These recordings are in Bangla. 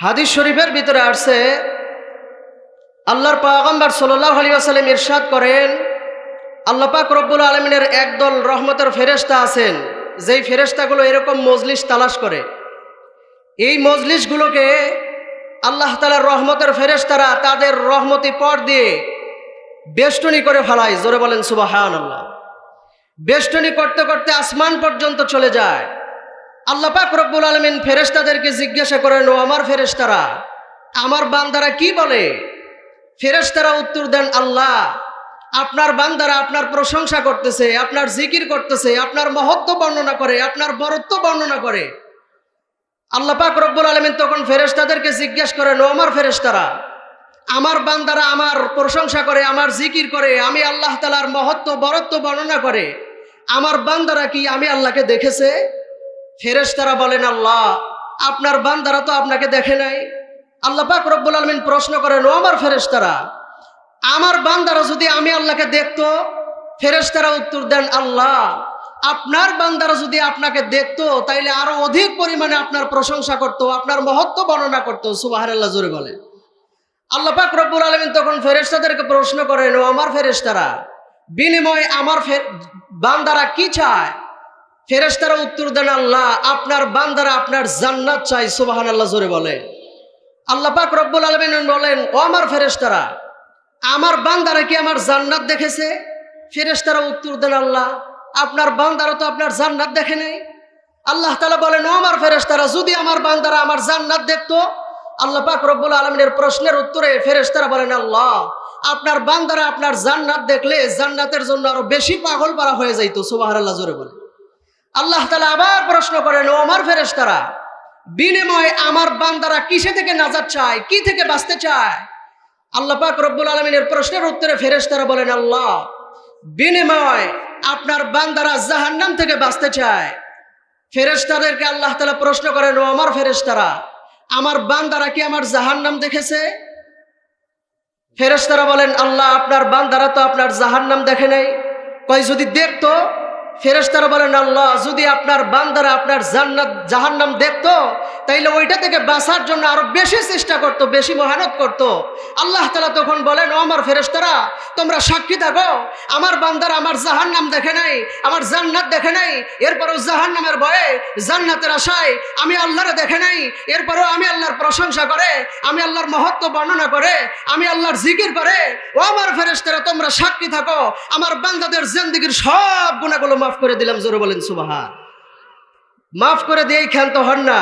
হাদিস শরীফের ভিতরে আসছে, আল্লাহর পাগম্বর সাল্লাহ আলী আসালাম ইরশাদ করেন, আল্লাহ পাক রব্বুল আলমিনের একদল রহমতের ফেরেস্তা আছেন, যেই ফেরেস্তাগুলো এরকম মজলিস তালাশ করে। এই মজলিসগুলোকে আল্লাহ তালার রহমতের ফেরেস্তারা তাদের রহমতি পর দিয়ে বেষ্টনী করে ফেলায়। জোরে বলেন সুবাহান আল্লাহ বেষ্টনী করতে করতে আসমান পর্যন্ত চলে যায়। আল্লাহ পাক রব্বুল আলমিন ফেরেস্তাদেরকে জিজ্ঞাসা করেন, ও আমার ফেরেস্তারা আমার বান্দারা কি বলে? ফেরেস্তারা উত্তর দেন, আল্লাহ, আপনার বান্দারা আপনার প্রশংসা করতেছে, আপনার জিকির করতেছে, আপনার মহত্ব বর্ণনা করে, আপনার বরত্ব বর্ণনা করে। আল্লাহ পাক রব্বুল আলমিন তখন ফেরেস্তাদেরকে জিজ্ঞাসা করেন, ও আমার ফেরেস্তারা আমার বান্দারা আমার প্রশংসা করে, আমার জিকির করে, আমি আল্লাহ তালার মহত্ব, বরত্ব বর্ণনা করে, আমার বান্দারা কি আমি আল্লাহকে দেখেছে? ফেরেশতারা বলেন, আল্লাহ, আপনার বান্দারা তো আপনাকে দেখে নাই। আল্লাহ পাক রব্বুল আলমিন প্রশ্ন করেন, ও আমার ফেরেশতারা, আমার বান্দারা যদি আমি আল্লাহকে দেখতো? ফেরেশতারা উত্তর দেন, আল্লাহ, আপনার বান্দারা যদি আপনাকে দেখতো, তাইলে আরও অধিক পরিমাণে আপনার প্রশংসা করতো, আপনার মহত্ব বর্ণনা করতো। সুবাহ আল্লাহ জোরে বলে আল্লাহ পাক রব্বুল আলমিন তখন ফেরেশতাদেরকে প্রশ্ন করেন, ও আমার ফেরেশতারা, বিনিময়ে আমার বান্দারা কি চায়? ফেরেশতারা উত্তর দেন, আল্লাহ, আপনার বান্দারা আপনার জান্নাত চাই। সুবাহান আল্লাহ জোরে বলে আল্লাহ পাক রব্বুল আলমিন বলেন, ও আমার ফেরেশতারা, আমার বান্দারা কি আমার জান্নাত দেখেছে? ফেরেস্তারা উত্তর দেন, আল্লাহ, আপনার বান্দারা তো আপনার জান্নাত দেখে নেই। আল্লাহ তালা বলেন, ও আমার ফেরেস্তারা যদি আমার বান্দারা আমার জান্নাত দেখতো? আল্লাহ পাক রব্বুল আলমিনের প্রশ্নের উত্তরে ফেরেশতারা বলেন, আল্লাহ, আপনার বান্দারা আপনার জান্নাত দেখলে জান্নাতের জন্য আরও বেশি পাগল পারা হয়ে যাইতো। সুবাহ আল্লাহ জোরে বলে আল্লাহ তালা আবার প্রশ্ন করেন, ও আমার ফেরেশতারা, বিনিময়ে আমার বান্দারা কিসে থেকে নাজাত চায়? কি থেকে বাঁচতে চায়? আল্লাহ পাক রব্বুল আলমিনের প্রশ্নের উত্তরে ফেরেশতারা বলেন, আল্লাহ, বিনিময় আপনার বান্দারা জাহান্নাম থেকে বাঁচতে চায়। ফেরেশতাদেরকে আল্লাহ তালা প্রশ্ন করেন, ও আমার ফেরেশতারা, আমার বান্দারা কি আমার জাহান্নাম দেখেছে? ফেরেশতারা বলেন, আল্লাহ, আপনার বান্দারা তো আপনার জাহান্নাম দেখে নাই। কয়, যদি দেখতো ফেরেশতারা বলেন, আল্লাহ, যদি আপনার বান্দারা আপনার জান্নাত, জাহান্নাম দেখতো, তাইলে ওইটা থেকে বাঁচার জন্য আরও বেশি চেষ্টা করতো, বেশি মেহনত করতো। আল্লাহ তালা তখন বলেন, ও আমার ফেরেশতারা, তোমরা সাক্ষী থাকো। আমার বান্দারা আমার জাহান্নাম দেখে নাই, আমার জান্নাত দেখে নাই, এরপরও জাহান্নামের ভয়ে জান্নাতের আশায় আমি আল্লাহরে দেখে নাই, এরপরও আমি আল্লাহর প্রশংসা করে, আমি আল্লাহর মহত্ব বর্ণনা করে, আমি আল্লাহর জিকির করে, ও আমার ফেরেশতারা, তোমরা সাক্ষী থাকো। আমার বান্দাদের জিন্দিগির সব গুণাগুলো মাফ করে দিলাম, জোরে বলেন সুবাহা মাফ করে দিয়েই ক্ষান্ত হন না।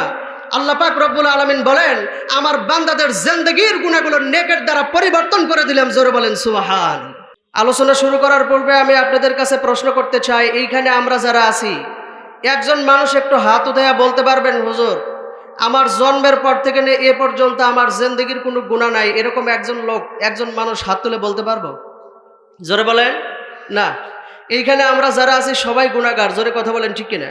আল্লাহ পাক রব্বুল আলমিন বলেন, আমার বান্দাদের জিন্দগির গুণাগুলো নেকের দ্বারা পরিবর্তন করে দিলাম, জোরে বলেন, সুবাহান। আলোচনা শুরু করার পূর্বে আমি আপনাদের কাছে প্রশ্ন করতে চাই, এইখানে আমরা যারা আছি, একজন মানুষ একটু হাত উঠাইয়া বলতে পারবেন, হুজুর? আমার জন্মের পর থেকে নিয়ে এ পর্যন্ত আমার জিন্দগির কোনো গুণা নাই, এরকম একজন লোক, একজন মানুষ হাত তুলে বলতে পারব? জোরে বলেন, না? এইখানে আমরা যারা আছি, সবাই গুণাগার। জোরে কথা বলেন, ঠিক কিনা?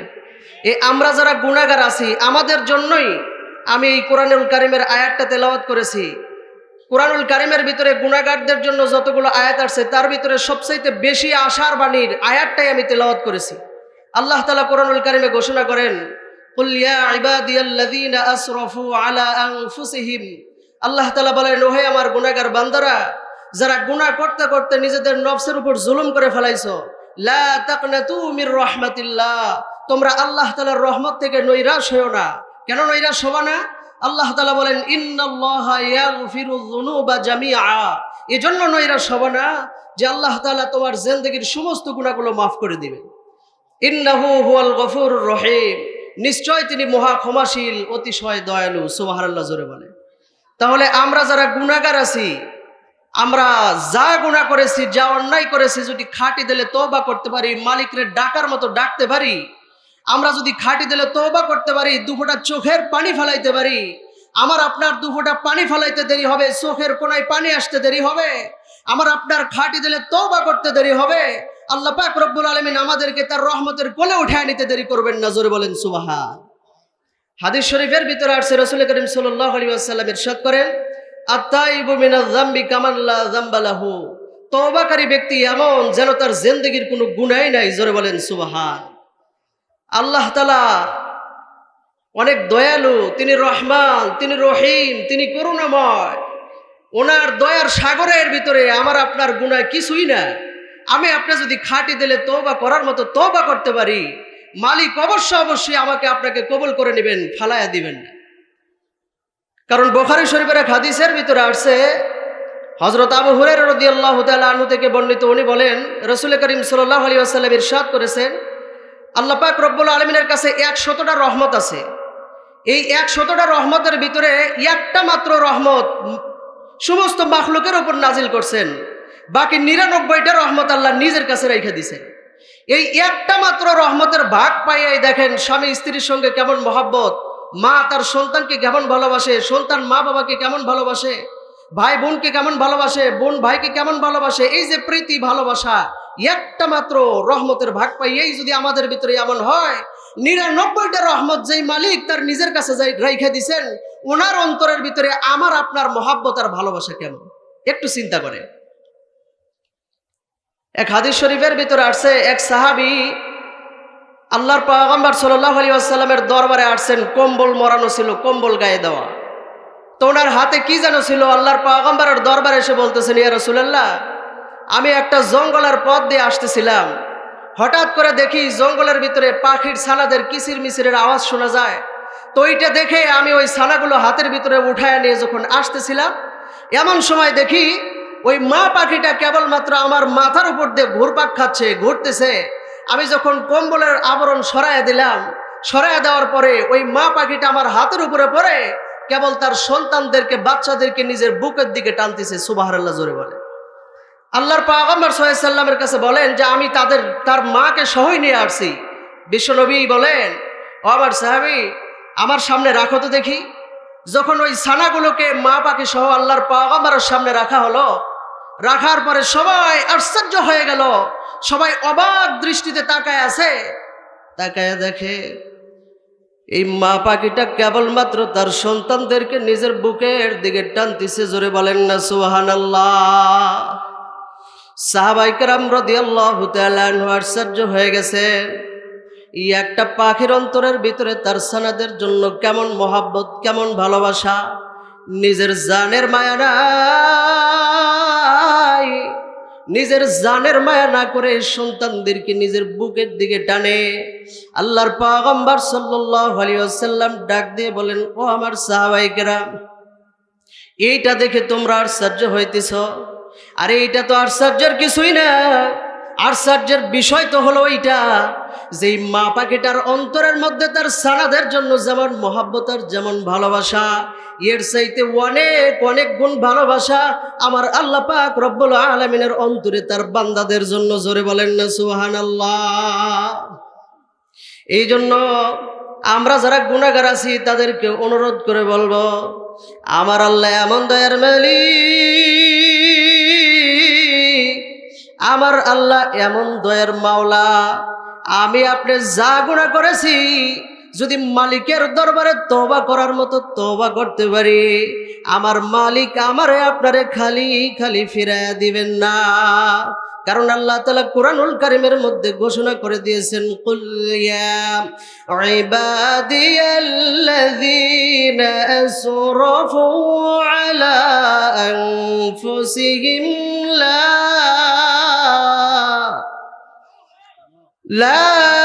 এই আমরা যারা গুণাগার আছি, আমাদের জন্যই আমি এই কোরআনুল কারিমের আয়াতটা তেলাওয়াত করেছি। কোরআনুল কারিমের ভিতরে গুণাগারদের জন্য যতগুলো আয়াত আসছে তার ভিতরে সবচাইতে বেশি আশার বাণীর আয়াতটাই আমি তেলাওয়াত করেছি। আল্লাহ তালা কোরআনুল কারিমে ঘোষণা করেন, "কুল ইয়া ইবাদিয়াল্লাযীনা আসরাফু আলা আল্লাহ তালা বলেন, ওহে আমার গুণাগার বান্দারা, যারা গুনাহ করতে করতে নিজেদের নফসের উপর জুলুম করে ফেলাইছো লা তাকনাতু মির রাহমাতিল্লাহ। তোমরা আল্লাহ তাআলার রহমত থেকে নৈরাশ হও না। কেন নৈরাশ হবা না? আল্লাহ তাআলা বলেন, ইন্নাল্লাহা এজন্য নৈরাশ হবা না যে আল্লাহ তাআলা তোমার জিন্দেগীর সমস্ত গুনাহগুলো মাফ করে দিবেন। ইন্নাহু হুয়াল গফুরুর রহিম। নিশ্চয় তিনি মহা ক্ষমাশীল, অতিশয় দয়ালু, সুবহানাল্লাহ জোরে বলে। তাহলে আমরা যারা গুনাহগার আছি আমরা যা গুণা করেছি, যা অন্যায় করেছি, যদি খাটি দিলে তওবা করতে পারি, মালিকরে ডাকার মতো ডাকতে পারি, আমরা যদি খাটি দিলে তওবা করতে পারি দুফোটা চোখের পানি ফেলাইতে পারি, আমার আপনার দুফোটা পানি ফেলাইতে দেরি হবে, চোখের কোনায় পানি আসতে দেরি হবে, আমার আপনার খাটি দিলে তওবা করতে দেরি হবে, আল্লাহ পাক রব্বুল আলমিন আমাদেরকে তার রহমতের কোলে উঠায় নিতে দেরি করবেন না, জোরে বলেন সুবাহা হাদিস শরীফের ভিতরে আসছে, রসুল করিম সাল্লাহ আলী আসাল্লাম ইরশাদ করেন আত্মাইবু মিনাল যামবি কামাল্লা যামবালাহু তওবাকারী ব্যক্তি এমন যেন তার জিন্দেগির কোনো গুনাই নাই, জোরে বলেন সুবহান। আল্লাহ তাআলা অনেক দয়ালু, তিনি রহমান, তিনি রহিম, তিনি করুণাময়। ওনার দয়ার সাগরের ভিতরে আমার আপনার গুণায় কিছুই না। আমি আপনি যদি খাটি দিলে তওবা করার মতো তওবা করতে পারি, মালিক অবশ্য অবশ্যই আমাকে আপনাকে কবল করে নেবেন ফালায়া দিবেন না। কারণ বোখারি শরীফের এক হাদিসের ভিতরে আসছে হজরত আবু হুরের আনু থেকে বর্ণিত, উনি বলেন, রসুল করিম সাল্লাহ আলী আসাল্লাম ইরশাদ করেছেন, আল্লাহ পাক রব্বুল আলমিনের কাছে এক শতটা রহমত আছে। এই এক শতটা রহমতের ভিতরে একটা মাত্র রহমত সমস্ত মাখলুকের ওপর নাজিল করছেন, বাকি নিরানব্বইটা রহমত আল্লাহ নিজের কাছে রেখে দিছেন এই একটা মাত্র রহমতের ভাগ পাইয়াই দেখেন, স্বামী স্ত্রীর সঙ্গে কেমন মহাব্বত মা তার সন্তানকে কেমন ভালোবাসে? সন্তান মা বাবাকে কেমন ভালোবাসে? ভাই বোনকে কেমন ভালোবাসে? বোন ভাইকে কেমন ভালোবাসে? এই যে প্রীতি, ভালোবাসা, একটা মাত্র রহমতের ভাগ পাইয়েই যদি আমাদের ভিতরে এমন হয়, নিরানব্বইটা রহমত যেই মালিক তার নিজের কাছে যাই রেখে দিছেন, ওনার অন্তরের ভিতরে আমার আপনার মহাব্বত আর ভালোবাসা কেমন একটু চিন্তা করে এক হাদিস শরীফের ভিতরে আসছে, এক সাহাবি আল্লাহর পাগম্বর সাল্লাহ আলী আসসালামের দরবারে আসছেন, কম্বল মরানো ছিল, কম্বল গায়ে দেওয়া। তো ওনার হাতে কি যেন ছিল, আল্লাহর পাগম্বরের দরবারে এসে বলতেছেন, ইয়া রসুলাল্লাহ, আমি একটা জঙ্গলের পথ দিয়ে আসতেছিলাম। হঠাৎ করে দেখি জঙ্গলের ভিতরে পাখির ছানাদের কিসির মিসিরের আওয়াজ শোনা যায়। তো ওইটা দেখে আমি ওই ছানাগুলো হাতের ভিতরে উঠায় নিয়ে যখন আসতেছিলাম, এমন সময় দেখি ওই মা পাখিটা কেবলমাত্র আমার মাথার উপর দিয়ে ঘুরপাক খাচ্ছে, ঘুরতেছে। আমি যখন কম্বলের আবরণ সরাইয়া দিলাম, সরাইয়া দেওয়ার পরে ওই মা পাখিটা আমার হাতের উপরে পড়ে, কেবল তার সন্তানদেরকে, বাচ্চাদেরকে নিজের বুকের দিকে টানতেছে সুবাহ আল্লাহ জোরে বলে। আল্লাহর পাগম্বর সোহেসাল্লামের কাছে বলেন যে, আমি তাদের, তার মাকে সহই নিয়ে আসছি। বিশ্বনবী বলেন, ও আমার সাহাবি, আমার সামনে রাখো তো দেখি। যখন ওই ছানাগুলোকে মা পাখি সহ আল্লাহর পাগম্বরের সামনে রাখা হলো, রাখার পরে সবাই আশ্চর্য হয়ে গেল। সবাই অবাক দৃষ্টিতে তাকায় আছে। তাকায় দেখে, এই মা পাখিটা কেবলমাত্র তার সন্তানদেরকে নিজের বুকের দিকে টানতিছে, জোরে বলেন না সুহান আল্লাহ সাহাবাইকার রদি আল্লাহ আশ্চর্য হয়ে গেছে, এই একটা পাখির অন্তরের ভিতরে তার সানাদের জন্য কেমন মহাব্বত, কেমন ভালোবাসা, নিজের জানের মায়া নাই। নিজের জানের মায়া না করে সন্তানদেরকে নিজের বুকের দিকে টানে। আল্লাহর পাগম্বার সাল্লাম ডাক দিয়ে বলেন, ও আমার সাহাবাইকেরা এইটা দেখে তোমরা আশ্চর্য হইতেছ। আরে এইটা তো আশ্চর্যের কিছুই না। আশ্চর্যের বিষয় তো হলো এইটা। যে মা পাখিটার অন্তরের মধ্যে তার সানাদের জন্য যেমন মহাব্বতার যেমন ভালোবাসা, এর চাইতে অনেক অনেক গুণ ভালোবাসা আমার আল্লাহ পাক রব্বুল আলমিনের অন্তরে তার বান্দাদের জন্য জোরে বলেন না সুহান আল্লাহ এই জন্য আমরা যারা গুণাগার আছি, তাদেরকে অনুরোধ করে বলব, আমার আল্লাহ এমন দয়ার মেলি আমার আল্লাহ এমন দয়ার মাওলা আমি আপনি যা গুণা করেছি, যদি মালিকের দরবারে তবা করার মতো তবা করতে পারি, আমার মালিক আমারে আপনারে খালি খালি ফিরাইয়া দিবেন না। কারণ আল্লাহ তালা কোরআনুল কারিমের মধ্যে ঘোষণা করে দিয়েছেন কুলিয়া Love.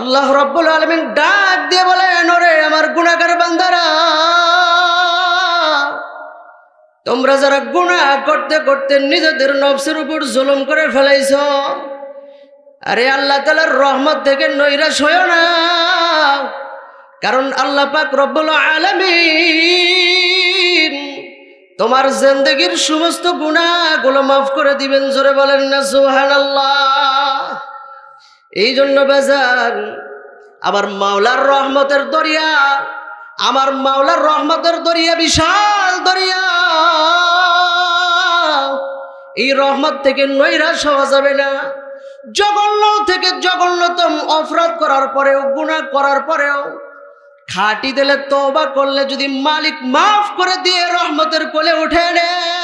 আল্লাহ রব্বুল আলমিন ডাক দিয়ে বলেন, ওরে আমার গুণাগার বান্দারা, তোমরা যারা গুণা করতে করতে নিজেদের নবসের উপর জুলুম করে ফেলাইছ, আরে আল্লাহ তালার রহমত থেকে নৈরাশ হয়েও না, কারণ আল্লাহ পাক রব্বুল আলমিন তোমার জিন্দগির সমস্ত গুণাগুলো মাফ করে দিবেন, জোরে বলেন না সুহান এই জন্য বেজান আমার মাওলার রহমতের দরিয়া, আমার মাওলার রহমতের দরিয়া, বিশাল দরিয়া। এই রহমত থেকে নৈরাশ হওয়া যাবে না। জঘন্য থেকে জঘন্যতম অপরাধ করার পরেও গুণা করার পরেও, খাটি দিলে তবা করলে যদি মালিক মাফ করে দিয়ে রহমতের কোলে উঠে নেন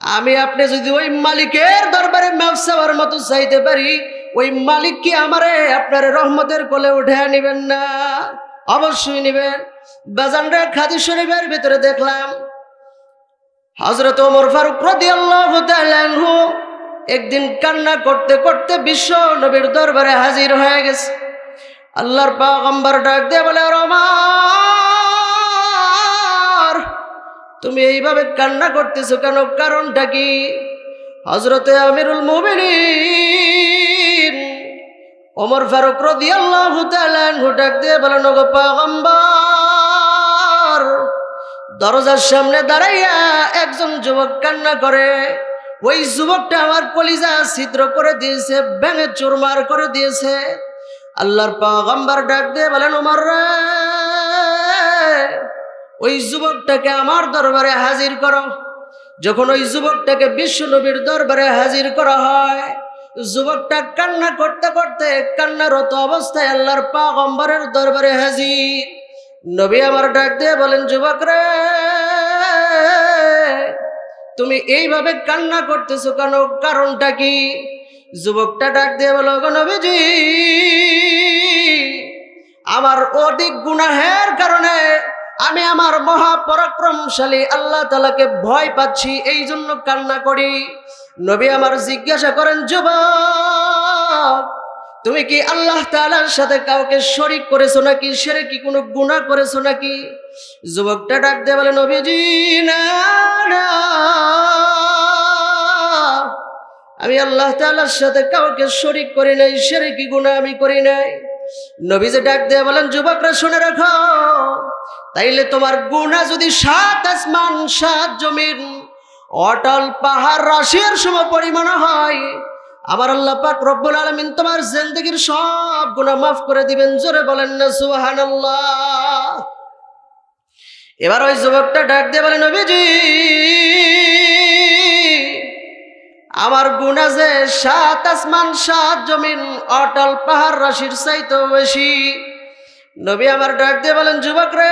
আমি আপনি যদি ওই মালিকের দরবারে মাফ চাওয়ার মতো চাইতে পারি, ওই মালিক কি আমারে আপনার রহমতের কোলে উঠে নিবেন না? অবশ্যই নিবেন। বাজানরা খাদি শরীফের ভিতরে দেখলাম হজরত ওমর ফারুক তাআলা আনহু একদিন কান্না করতে করতে বিশ্ব নবীর দরবারে হাজির হয়ে গেছে। আল্লাহর পাগম্বর ডাক দিয়ে বলে রমার তুমি এইভাবে কান্না করতেছো কেন? কারণটা কি? হজরতে আমিরুল মুমিনিন ওমর ফারুক রাদিয়াল্লাহু তাআলা আনহু ডাক দিয়ে বলেন, ওগো পাগম্বর দরজার সামনে দাঁড়াইয়া একজন যুবক কান্না করে। ওই যুবকটা আমার কলিজা ছিদ্র করে দিয়েছে ব্যাঙে চুরমার করে দিয়েছে। আল্লাহর পাগম্বর ডাক দিয়ে বলেন, ওমর রে ওই যুবকটাকে আমার দরবারে হাজির করো। যখন ওই যুবকটাকে বিশ্ব নবীর দরবারে হাজির করা হয়, যুবকটা কান্না করতে করতে কান্নারত অবস্থায় আল্লাহর পাগম্বরের দরবারে হাজির। নবী আমার ডাক দিয়ে বলেন, যুবক রে, তুমি এইভাবে কান্না করতেছো কেন? কারণটা কি? যুবকটা ডাক দিয়ে বলো নবীজি, আমার অধিক গুনাহের কারণে আমি আমার মহাপরাক্রমশালী আল্লাহ তালাকে ভয় পাচ্ছি এই জন্য কান্না করি। নবী আমার জিজ্ঞাসা করেন, যুবক, তুমি কি আল্লাহ তালার সাথে কাউকে শরিক করেছ নাকি? সেরে কি কোনো গুণা করেছ নাকি? যুবকটা ডাক দিয়ে বলে, নবীজি, না আমি আল্লাহ তালার সাথে কাউকে শরিক করি নাই, সেরে কি গুণা আমি করি নাই? নবীজি ডাক দিয়ে বলেন, যুবকরা, শুনে রাখো। তাইলে তোমার গুণা যদি সাত আসমান, সাত জমিন, অটল পাহাড় রাশির সম পরিমাণ হয় আমার আল্লাহ পাক রব্বুল আলমিন তোমার জিন্দগির সব গুণা মাফ করে দিবেন, জোরে বলেন না সুহান এবার ওই যুবকটা ডাক দিয়ে বলেন নবীজি, আমার গুণা যে সাত আসমান, সাত জমিন, অটল পাহাড় রাশির চাইতো বেশি। নবী আমার ডাক দিয়ে বলেন, যুবক রে,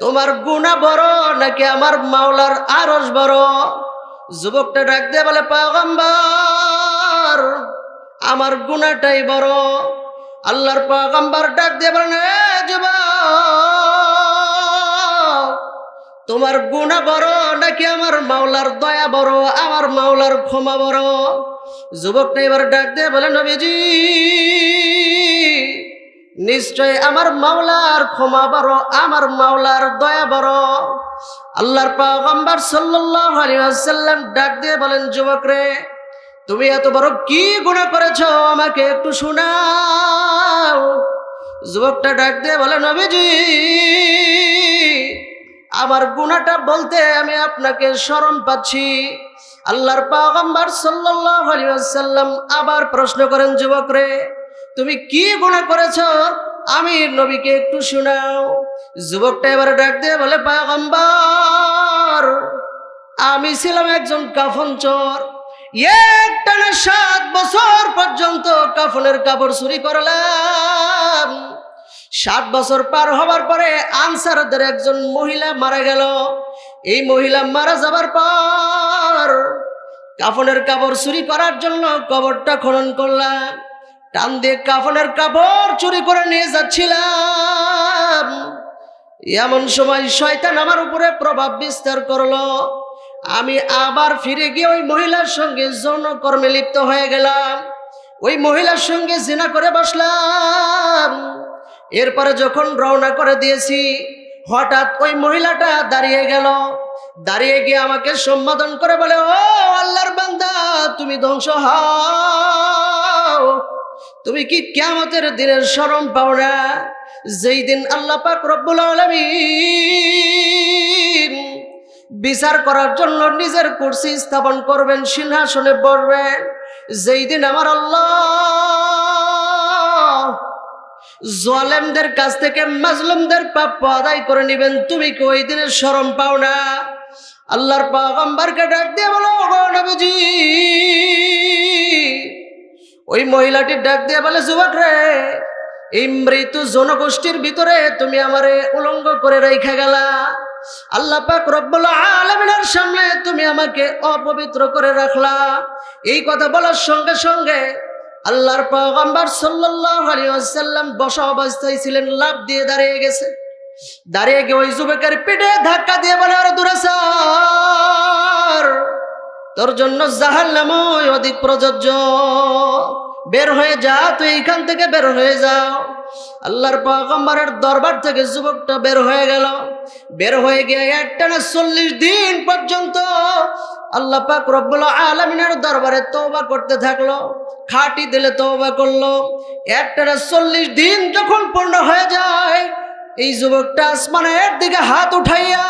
তোমার গুণা বড় নাকি আমার মাওলার আরস বড়? যুবকটা ডাক দিয়ে বলে, পাগম্বর, আমার গুণাটাই বড়। আল্লাহর পাগম্বর ডাক দিয়ে বলেন, "এ যুবক, তোমার গুণা বড় নাকি আমার মাওলার দয়া বড়, আমার মাওলার ক্ষমা বড়? যুবকটা এবার ডাক দিয়ে বলে, নবীজি নিশ্চয় আমার মাওলার ক্ষমা বড়, আমার মাওলার দয়া বড়। আল্লাহর পাগম্বর সাল্লাল্লাহু আলাইহি ডাক দিয়ে বলেন, যুবক রে, তুমি এত বড় কি গুনাহ করেছ? আমাকে একটু শোনাও। যুবকটা ডাক দিয়ে বলে, নবীজি, আমার গুণাটা বলতে আমি আপনাকে শরম পাচ্ছি। আল্লাহর পাগম্বর সাল্লাল্লাহু আলাইহি আবার প্রশ্ন করেন, যুবক রে তুমি কি গুনাহ করেছ? আমি নবীকে একটু শোনাও। যুবকটা এবার ডাক দিয়ে বলে, পাগম্বর, আমি ছিলাম একজন কাফন চোর। সাত বছর পর্যন্ত কাফনের কাপড় চুরি করলাম। সাত বছর পার হবার পরে আনসারদের একজন মহিলা মারা গেল। এই মহিলা মারা যাবার পর কাফনের কাপড় চুরি করার জন্য কবরটা খনন করলাম। টান দিয়ে কাফনের কাপড় চুরি করে নিয়ে যাচ্ছিলাম। এমন সময় শয়তান আমার উপরে প্রভাব বিস্তার করল। আমি আবার ফিরে গিয়ে ওই মহিলার সঙ্গে যৌনকর্মে লিপ্ত হয়ে গেলাম। ওই মহিলার সঙ্গে জিনা করে বসলাম। এরপরে যখন রওনা করে দিয়েছি, হঠাৎ ওই মহিলাটা দাঁড়িয়ে গেল। দাঁড়িয়ে গিয়ে আমাকে সম্বোধন করে বলে, ও আল্লাহর বান্দা, তুমি ধ্বংস হও। তুমি কি কেমতের দিনের স্মরণ পাও না? যেই দিন আল্লাহ পাক রব্বুল আলামিন বিচার করার জন্য নিজের কুর্সি স্থাপন করবেন, সিংহাসনে বসবেন। যেই দিন আমার আল্লাহ জলেমদের কাছ থেকে মাজলুমদের প্রাপ্য আদায় করে নেবেন, তুমি কি ওই দিনের শরম পাও না? আল্লাহর পাগম্বরকে ডাক দিয়ে বলো, "ওগো নবীজি! ওই মহিলাটির ডাক দিয়ে বলে, যুবক রে, এই মৃত্যু জনগোষ্ঠীর ভিতরে তুমি আমারে উলঙ্গ করে রেখে গেলা। আল্লাহ পাক রব্বুল আলামিনের সামনে তুমি আমাকে অপবিত্র করে রাখলা। এই কথা বলার সঙ্গে সঙ্গে আল্লাহর পয়গম্বর সাল্লাল্লাহু আলাইহি বসা অবস্থায় ছিলেন লাভ দিয়ে দাঁড়িয়ে গেছে। দাঁড়িয়ে গিয়ে ওই যুবকের পিঠে ধাক্কা দিয়ে বলে, আর দূরে সর তোর জন্য জাহাল নামই অধিক প্রযোজ্য। বের হয়ে যা, তুই এইখান থেকে বের হয়ে যাও আল্লাহর পয়গম্বরের দরবার থেকে যুবকটা বের হয়ে গেল। বের হয়ে গিয়ে একটানা চল্লিশ দিন পর্যন্ত আল্লাহ পাক রব্বুল আলমিনের দরবারে তওবা করতে থাকল, খাটি দিলে তওবা করল। একটানা চল্লিশ দিন যখন পূর্ণ হয়ে যায়, এই যুবকটা আসমানের দিকে হাত উঠাইয়া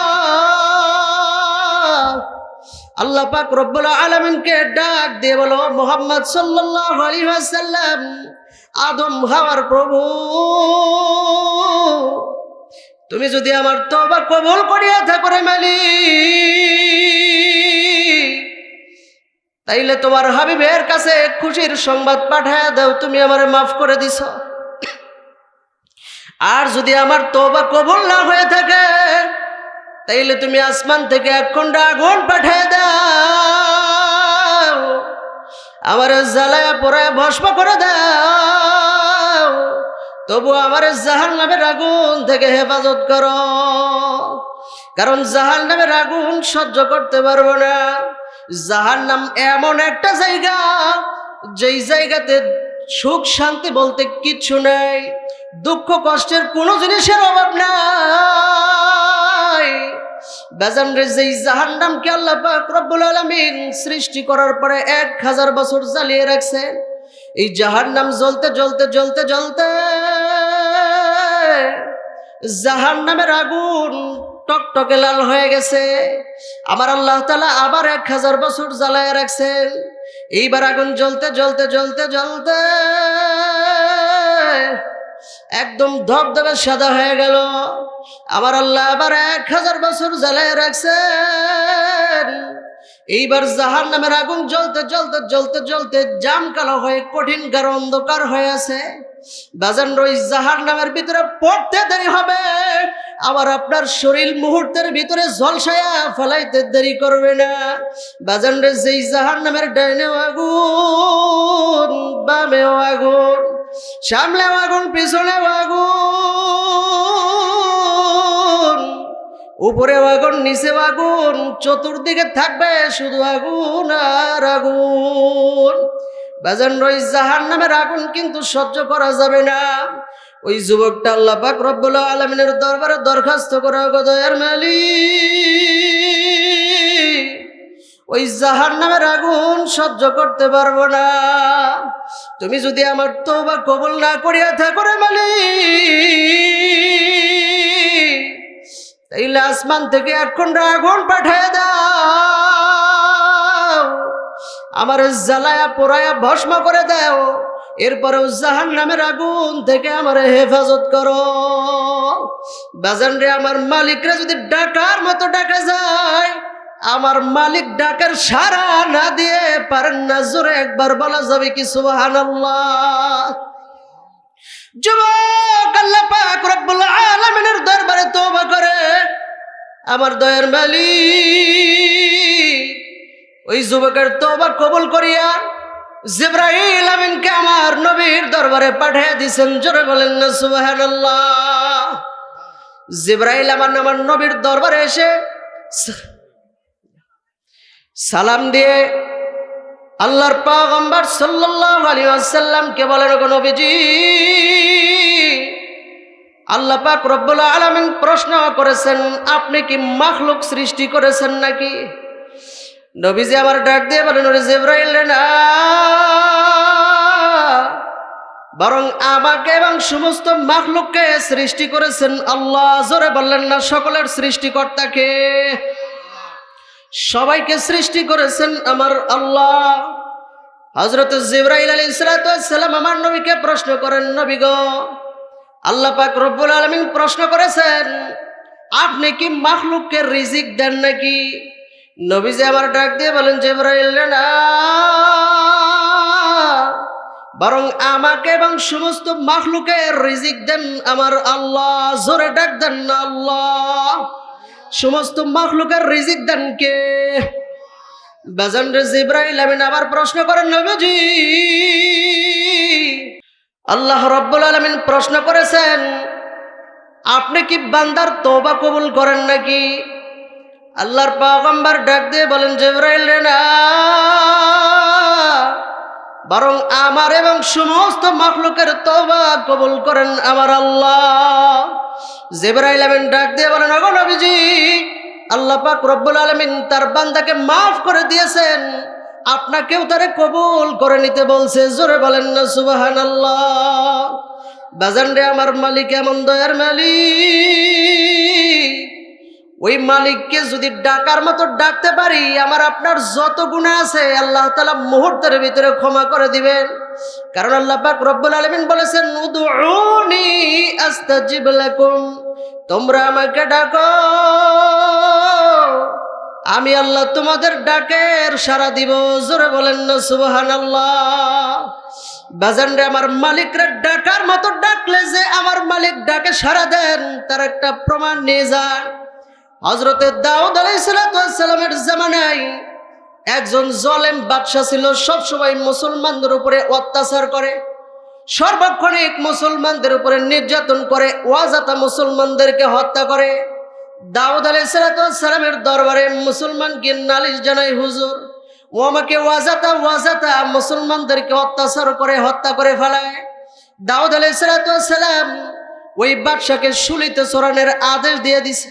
আল্লাহ পাক রব্বুল আলমিনকে ডাক দিয়ে বলো, মোহাম্মদ সাল্লাল্লাহু আলাইহি ওয়াসাল্লাম, আদম হাওয়ার প্রভু, তুমি যদি আমার তবা কবুল করিয়া থাকো রে মালিক, তাইলে তোমার হাবিবের কাছে খুশির সংবাদ পাঠায় দাও, তুমি আমার মাফ করে দিছ। আর যদি আমার তোবা কবুল না হয়ে থাকে তাইলে তুমি আসমান থেকে এক খন্ড আগুন পাঠিয়ে দাও। আমার জ্বালায় পড়ায় ভস্ম করে দাও। তবু আমার জাহান নামের আগুন থেকে হেফাজত করো। কারণ জাহান নামের আগুন সহ্য করতে পারব না। জাহান নাম এমন একটা জায়গা, যেই জায়গাতে সুখ, শান্তি বলতে কিচ্ছু নেই। দুঃখ, কষ্টের কোনো জিনিসের অভাব নাই। বেজান রে যেই জাহান্নামকে আল্লাহ পাক রব্বুল আলামিন সৃষ্টি করার পরে এক হাজার বছর জ্বালিয়ে রাখছে, এই জাহান্নাম জ্বলতে জ্বলতে জ্বলতে জ্বলতে জাহান্নামের আগুন টকটকে লাল হয়ে গেছে। আমার আল্লাহ তালা আবার এক হাজার বছর জ্বালায় রাখছেন, এইবার আগুন জ্বলতে জ্বলতে জ্বলতে জ্বলতে একদম ধপ ধবধবে সাদা হয়ে গেল। আমার আল্লাহ আবার এক হাজার বছর জ্বালায় রাখছেন। এইবার জাহার নামের আগুন জ্বলতে জ্বলতে জ্বলতে জ্বলতে জাম কালো হয়ে কঠিন কার অন্ধকার হয়ে আছে। বাজান রই জাহার নামের ভিতরে পড়তে দেরি হবে। আবার আপনার শরীর মুহূর্তের ভিতরে জলসায়া ফেলাইতে দেরি করবে না। বাজান রে, যেই জাহান নামের ডাইনেও আগুন, বামেও আগুন, সামনেও আগুন, পিছনেও আগুন উপরে আগুন নিচে আগুন, চতুর্দিকে থাকবে শুধু আগুন আর আগুন। বাজান রই জাহান নামের আগুন কিন্তু সহ্য করা যাবে না। ওই যুবকটা আল্লাহ পাক রব্বুল আলমিনের দরবারে দরখাস্ত করা গদয়ের মালি ওই জাহান নামের আগুন সহ্য করতে পারব না। তুমি যদি আমার তোবা কবুল না করিয়া থাকো রে মালিক, তাইলে আসমান থেকে এক খন্ড আগুন পাঠায় দাও। আমার জ্বালায়া পোড়ায়া ভস্ম করে দাও। এরপরেও জাহান নামের আগুন থেকে আমার হেফাজত করো। বাজান রে আমার মালিকরা যদি ডাকার মতো ডাকা যায়, আমার মালিক ডাকার সারা না দিয়ে পারেন না, জোরে একবার বলা যাবে কি সুবাহান যুবক আল্লাহ পাক রব্বুল আলামিনের দরবারে তওবা করে। আমার দয়ার মালিক, ওই যুবকের তওবা কবুল করিয়া জিব্রাইল আমিনকে আমার নবীর দরবারে পাঠিয়ে দিছেন জোরে বলেন না, সুবহানাল্লাহ। জিব্রাইল আমার আমার নবীর দরবারে এসে সালাম দিয়ে আল্লাহর পাগম্বর সাল্লাল্লাহু আলাইহি ওয়াসাল্লামকে বলেন গো নবীজি, আল্লাহ পাক রব্বুল আলামিন প্রশ্ন করেছেন, আপনি কি মাখলুক সৃষ্টি করেছেন নাকি? নবীজি আমার ডাক দিয়ে বলেন জিব্রাইল না। বরং আমাকে এবং সমস্ত মাখলুককে সৃষ্টি করেছেন আল্লাহ। জোরে বললেন না, সকলের সৃষ্টিকর্তাকে। সবাইকে সৃষ্টি করেছেন আমার আল্লাহ। হজরত জিব্রাইল আলী সালাম আমার নবীকে প্রশ্ন করেন, নবী গো, আল্লাহ পাক রব্বুল আলমিন প্রশ্ন করেছেন, আপনি কি মাখলুককে রিজিক দেন নাকি? নবীজি আমার ডাক দিয়ে বলেন রে না। বরং আমাকে এবং সমস্ত মাখলুকের রিজিক দেন আমার আল্লাহ। জোরে ডাক দেন আল্লাহ। সমস্ত মাখলুকের রিজিক দেন কে? বাজান জিব্রাইল, আমিন। আবার প্রশ্ন করেন নবীজি। আল্লাহ রব্বুল আলমিন প্রশ্ন করেছেন, আপনি কি বান্দার তোবা কবুল করেন নাকি? আল্লাহর পাগম্বার ডাক দিয়ে বলেন, জিব্রাইল রে না। বরং আমার এবং সমস্ত মাখলুকের তোবা কবুল করেন আমার আল্লাহ। জেবরাইল আমিন ডাক দিয়ে বলেন অগো নবীজি, আল্লাহ পাক রব্বুল আলমিন তার বান্দাকে মাফ করে দিয়েছেন। আপনাকেও তারে কবুল করে নিতে বলছে। জোরে বলেন না সুবাহান আল্লাহ বাজান রে, আমার মালিক এমন দয়ার মালিক। ওই মালিককে যদি ডাকার মতো ডাকতে পারি, আমার আপনার যত গুণা আছে, আল্লাহ তালা মুহূর্তের ভিতরে ক্ষমা করে দিবেন। কারণ আল্লাহ পাক রব্বুল আলমিন বলেছেন তোমরা আমাকে ডাকো। আমি আল্লাহ তোমাদের ডাকের সারা দিব। জোরে বলেন না সুবহান আল্লাহ বাজানরে, আমার মালিকরা ডাকার মতো ডাকলে যে আমার মালিক ডাকে সারা দেন, তার একটা প্রমাণ নিয়ে যান হজরতে দাউদ আলাইসালামের জামানায় একজন জলেম বাদশাহ ছিল, সবসময় মুসলমানদের উপরে অত্যাচার করে, সর্বক্ষণিক মুসলমানদের উপরে নির্যাতন করে ওয়াজাতা মুসলমানদেরকে হত্যা করে। দাউদ আলাইসালামের দরবারে মুসলমানকে নালিশ জানাই হুজুর, ও আমাকে ওয়াজাতা ওয়াজাতা মুসলমানদেরকে অত্যাচার করে, হত্যা করে ফেলায়। দাউদ আলাইসালাম ওই বাদশাকে শুলিতে চড়ানোর আদেশ দিয়ে দিছে।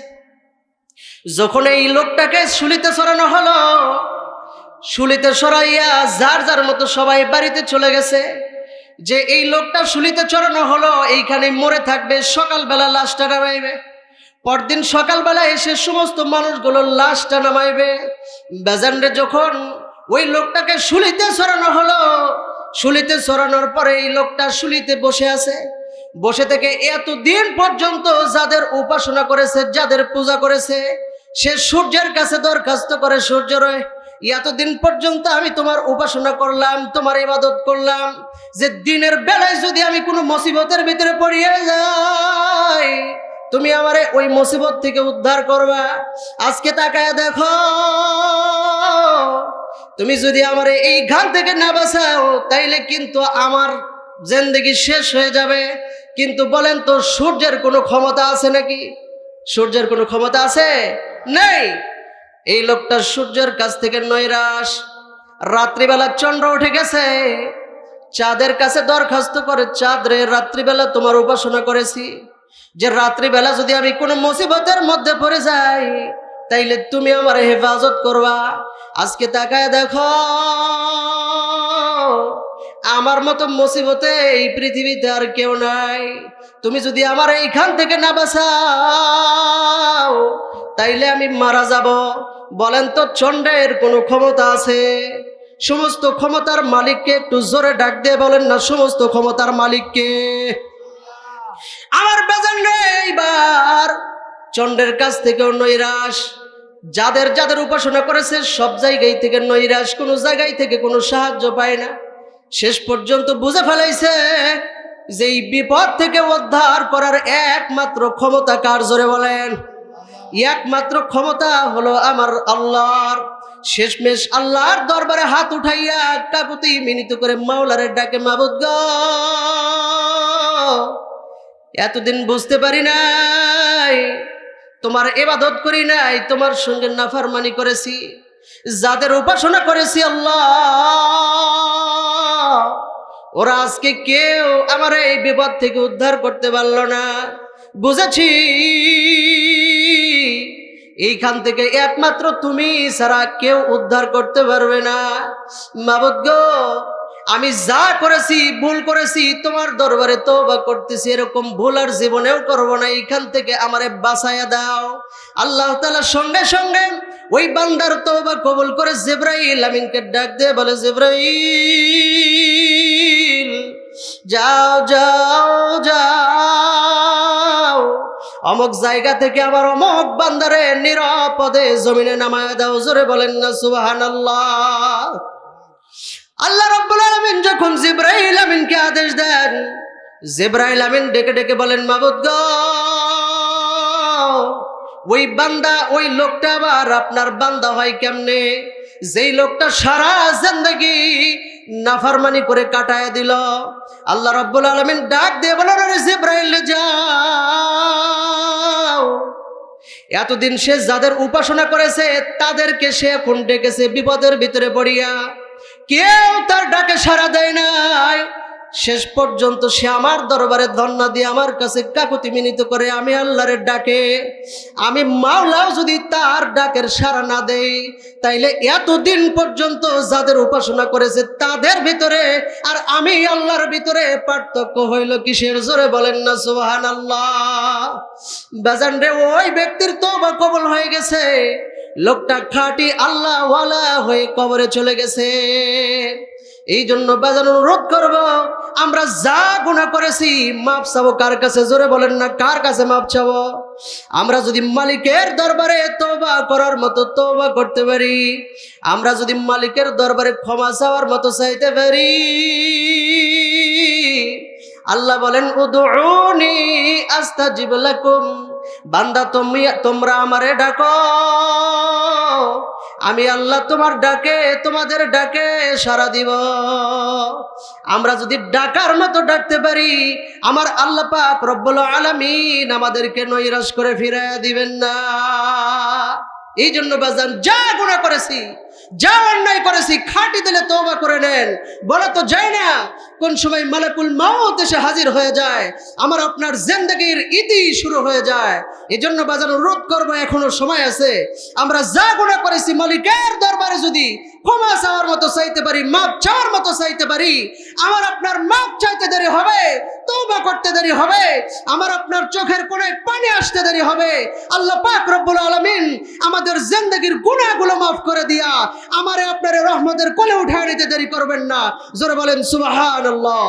যখন এই লোকটাকে শুলিতে সরানো হলো, শুলিতে সরাইয়া যার যার মতো সবাই বাড়িতে চলে গেছে, যে এই লোকটা শুলিতে চড়ানো হলো, এইখানে মরে থাকবে, সকালবেলা লাশটা নামাইবে। পরদিন সকালবেলা এসে সমস্ত মানুষগুলো লাশটা নামাইবে। বেজান্ডে যখন ওই লোকটাকে শুলিতে সরানো হলো, শুলিতে সরানোর পরে এই লোকটা শুলিতে বসে আছে। বসে থেকে এতদিন পর্যন্ত যাদের উপাসনা করেছে, যাদের পূজা করেছে সে সূর্যের কাছে দরখাস্ত করে, সূর্য রয়, এতদিন পর্যন্ত আমি তোমার উপাসনা করলাম, তোমার ইবাদত করলাম, যে দিনের বেলায় যদি আমি কোনো মুসিবতের ভিতরে পড়িয়ে যাই, তুমি আমারে ওই মুসিবত থেকে উদ্ধার করবা। আজকে তাকায় দেখো, তুমি যদি আমারে এই ঘান থেকে না বাঁচাও, তাইলে কিন্তু আমার জেন্দেগি শেষ হয়ে যাবে। কিন্তু বলেন তো, সূর্যের কোনো ক্ষমতা আছে নাকি? সূর্যের কোনো ক্ষমতা আছে? নেই। এই লোকটা সূর্যের কাছ থেকে নৈরাস রাত্রিবেলা চন্দ্র উঠে গেছে। চাঁদের কাছে দরখাস্ত করে, চাঁদ রে, রাত্রিবেলা তোমার উপাসনা করেছি। যে রাত্রিবেলা যদি আমি কোনো মুসিবতের মধ্যে পড়ে যাই, তাইলে তুমি আমার হেফাজত করবা। আজকে তাকায় দেখো, আমার মতো মুসিবতে এই পৃথিবীতে আর কেউ নাই। তুমি যদি আমার এইখান থেকে না বাঁচাও, তাইলে আমি মারা যাব। বলেন তো চন্ডের কোনো ক্ষমতা আছে? সমস্ত ক্ষমতার মালিককে একটু জোরে ডাক দিয়ে বলেন না, সমস্ত ক্ষমতার মালিককে। আমার বেজান এইবার চন্ডের কাছ থেকেও নৈরাশ। যাদের যাদের উপাসনা করেছে, সব জায়গায় থেকে নৈরাশ, কোনো জায়গায় থেকে কোনো সাহায্য পায় না। শেষ পর্যন্ত বুঝে ফেলাইছে যে এই বিপদ থেকে উদ্ধার করার একমাত্র ক্ষমতা কার? জোরে বলেন। একমাত্র ক্ষমতা হলো আমার আল্লাহর। শেষমেশ আল্লাহর দরবারে হাত উঠাইয়া কাকুতি মিনিত করে মাওলারে ডাকে, মাবুদ গো, এতদিন বুঝতে পারি নাই, তোমার এবাদত করি নাই, তোমার সঙ্গে নাফারমানি করেছি, যাদের উপাসনা করেছি আল্লাহ ওরা আজকে কেউ আমার এই বিপদ থেকে উদ্ধার করতে পারল না। বুঝেছি? এইখান থেকে একমাত্র তুমি ছাড়া কেউ উদ্ধার করতে পারবে না। মাবুদ গো, আমি যা করেছি, ভুল করেছি, তোমার দরবারে তওবা করতেছি, এরকম ভুল আর জীবনেও করব না। এখান থেকে আমারে বাঁচাইয়া দাও। আল্লাহ তাআলা সঙ্গে সঙ্গে ওই বান্দার তওবা কবুল করে জিব্রাইল আমিনকে ডাক দিয়ে বলে, জিব্রাইল! যাও যাও যাও। অমুক জায়গা থেকে আমার অমক বান্দারে নিরাপদে জমিনে নামায় দাও, জোরে বলেন না, সুবহানাল্লাহ। আল্লাহ রাব্বুল আলামিন যখন জিব্রাইল আমিনকে আদেশ দেন, জিব্রাইল আমিন ডেকে ডেকে বলেন, মাবুদ গো, ওই বান্দা, ওই লোকটা আবার আপনার বান্দা হয় কেমনে? যেই লোকটা সারা জিন্দগি নাফারমানি করে কাটায় দিল। আল্লাহ রব্বুল আলমিন ডাক দিয়ে বলে জিব্রাইল যাও। এতদিন সে যাদের উপাসনা করেছে, তাদেরকে সে এখন ডেকেছে বিপদের ভিতরে পড়িয়া। কেউ তার ডাকে সারা দেয় নাই। শেষ পর্যন্ত সে আমার দরবারে ধন্না দিয়ে আমার কাছে কাকুতি মিনিত করে, আমি আল্লাহরের ডাকে, আমি মাওলাও যদি তার ডাকের সাড়া না দেই, তাইলে এতদিন পর্যন্ত যাদের উপাসনা করেছে তাদের ভিতরে আর আমি আল্লাহর ভিতরে পার্থক্য হইল কিসের? জোরে বলেন না সুবাহান আল্লাহ বাজান রে, ওই ব্যক্তির তো বা কবল হয়ে গেছে। লোকটা খাঁটি আল্লাহওয়ালা হয়ে কবরে চলে গেছে। এই জন্য বাজান অনুরোধ করব আমরা যা গুণা করেছি, মাপ চাবো কার কাছে? জোরে বলেন না, কার কাছে মাপ চাবো? আমরা যদি মালিকের দরবারে তোবা করার মতো তোবা করতে পারি, আমরা যদি মালিকের দরবারে ক্ষমা চাওয়ার মতো চাইতে পারি, আল্লাহ বলেন উদুনি আস্তাজিব লাকুম। বান্দা, তুমি, তোমরা আমারে ডাকো। আমি আল্লাহ তোমার ডাকে, তোমাদের ডাকে সারা দিব। আমরা যদি ডাকার মতো ডাকতে পারি, আমার আল্লাহ পাক রব্বুল আলামিন আমাদেরকে নৈরাশ করে ফিরে দিবেন না। এই জন্য বাজান যা গুণা করেছি যা অন্যায় করেছি, খাটি দিলে তওবা করে নেন। বলা তো যায় না কোন সময় মালাকুল মাউত এসে হাজির হয়ে যায়? আমার আপনার জিন্দগির ইতি শুরু হয়ে যায়। এজন্য বাজার রোধ করব, এখনও সময় আছে। আমরা যা গুণা করেছি, মালিকের দরবারে যদি ক্ষমা চাওয়ার মতো চাইতে পারি, মাপ চাওয়ার মতো চাইতে পারি। আমার আপনার মাপ চাইতে দেরি হবে, তওবা করতে দেরি হবে, আমার আপনার চোখের কোনায় পানি আসতে দেরি হবে। আল্লাহ পাক রব্বুল আলামিন আমাদের জিন্দগির গুনাহগুলো মাফ করে দিয়া আমারে আপনার রহমতের কোলে উঠে নিতে দেরি করবেন না। জোরে বলেন, সুবহানাল্লাহ।